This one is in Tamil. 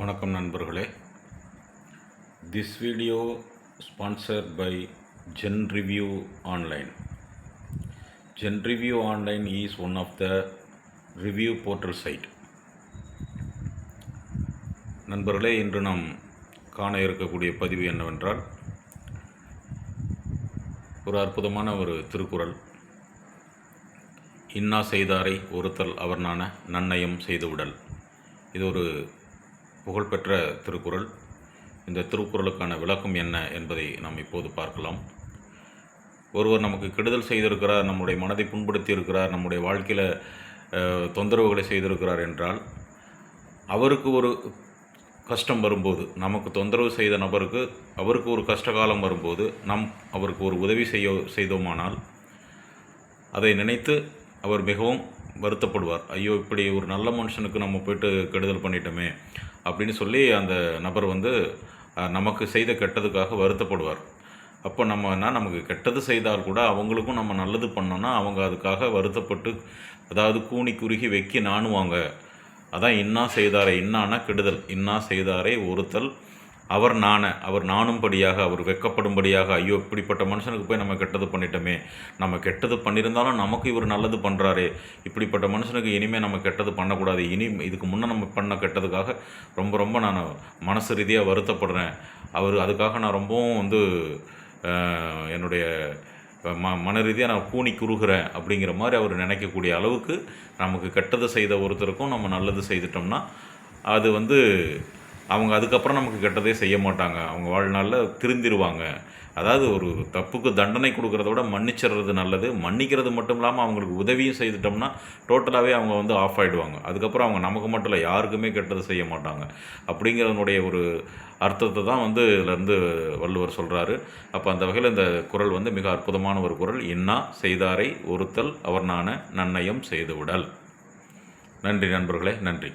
வணக்கம் நண்பர்களே. This video sponsor by Zen review online Zen review online is one of the review portal site நண்பர்களே இன்று நாம் காண இருக்கக்கூடிய பதிவு என்னவென்றால் ஒரு அற்புதமான ஒரு திருக்குறள். இன்னா செய்தாரை ஒருத்தல் அவர் நாண நன்னயம் செய்துவிடல் இது ஒரு புகழ்பெற்ற திருக்குறள். இந்த திருக்குறளுக்கான விளக்கம் என்ன என்பதை நாம் இப்போது பார்க்கலாம். ஒருவர் நமக்கு கெடுதல் செய்திருக்கிறார் நம்முடைய மனதை புண்படுத்தி இருக்கிறார் நம்முடைய வாழ்க்கையில் தொந்தரவுகளை செய்திருக்கிறார் என்றால் அவருக்கு ஒரு கஷ்டம் வரும்போது நமக்கு தொந்தரவு செய்த நபருக்கு அவருக்கு ஒரு கஷ்டகாலம் வரும்போது நாம் அவருக்கு ஒரு உதவி செய்ய செய்தோமானால் அதை நினைத்து அவர் மிகவும் வருத்தப்படுவார். ஐயோ இப்படி ஒரு நல்ல மனுஷனுக்கு நம்ம போயிட்டு கெடுதல் பண்ணிட்டோமே அப்படின்னு சொல்லி அந்த நபர் வந்து நமக்கு செய்த கெட்டதுக்காக வருத்தப்படுவார். அப்போ நம்ம என்ன நமக்கு கெட்டது செய்தால் கூட அவங்களுக்கும் நம்ம நல்லது பண்ணோன்னா அவங்க அதுக்காக வருத்தப்பட்டு அதாவது கூனி குறுகி வெக்கி நாணுவாங்க. அதான் இன்னா செய்தாரே இன்னானா கெடுதல். இன்னா செய்தாரே ஒருத்தல் அவர் நான அவர் நானும்படியாக அவர் வெக்கப்படும்படியாக ஐயோ இப்படிப்பட்ட மனுஷனுக்கு போய் நம்ம கெட்டது பண்ணிட்டோமே. நம்ம கெட்டது பண்ணியிருந்தாலும் நமக்கு இவர் நல்லது பண்ணுறாரே இப்படிப்பட்ட மனுஷனுக்கு இனிமேல் நம்ம கெட்டது பண்ணக்கூடாது. இனி இதுக்கு முன்னே நம்ம பண்ண கெட்டதுக்காக ரொம்ப ரொம்ப நான் மனசு ரீதியாக வருத்தப்படுறேன். அவர் அதுக்காக நான் ரொம்பவும் வந்து என்னுடைய ம மன ரீதியாக நான் கூனி குறுகிறேன் அப்படிங்கிற மாதிரி அவர் நினைக்கக்கூடிய அளவுக்கு நமக்கு கெட்டது செய்த ஒருத்தருக்கும் நம்ம நல்லது செய்துட்டோம்னா அது வந்து அவங்க அதுக்கப்புறம் நமக்கு கெட்டதே செய்ய மாட்டாங்க. அவங்க வாழ்நாளில் திருந்திருவாங்க. அதாவது ஒரு தப்புக்கு தண்டனை கொடுக்கறத விட மன்னிச்சிடுறது நல்லது. மன்னிக்கிறது மட்டும் இல்லாமல் அவங்களுக்கு உதவியும் செய்துட்டோம்னா டோட்டலாகவே அவங்க வந்து ஆஃப் ஆகிடுவாங்க அதுக்கப்புறம் அவங்க நமக்கு மட்டும் இல்லை யாருக்குமே கெட்டது செய்ய மாட்டாங்க. அப்படிங்கிறதனுடைய ஒரு அர்த்தத்தை தான் வந்து இதிலேருந்து வள்ளுவர் சொல்கிறாரு அப்போ அந்த வகையில் இந்த குறள் வந்து மிக அற்புதமான ஒரு குறள் இன்னா செய்தாரை ஒருத்தல் அவர் நான நன்னயம் செய்துவிடல். நன்றி நண்பர்களே நன்றி.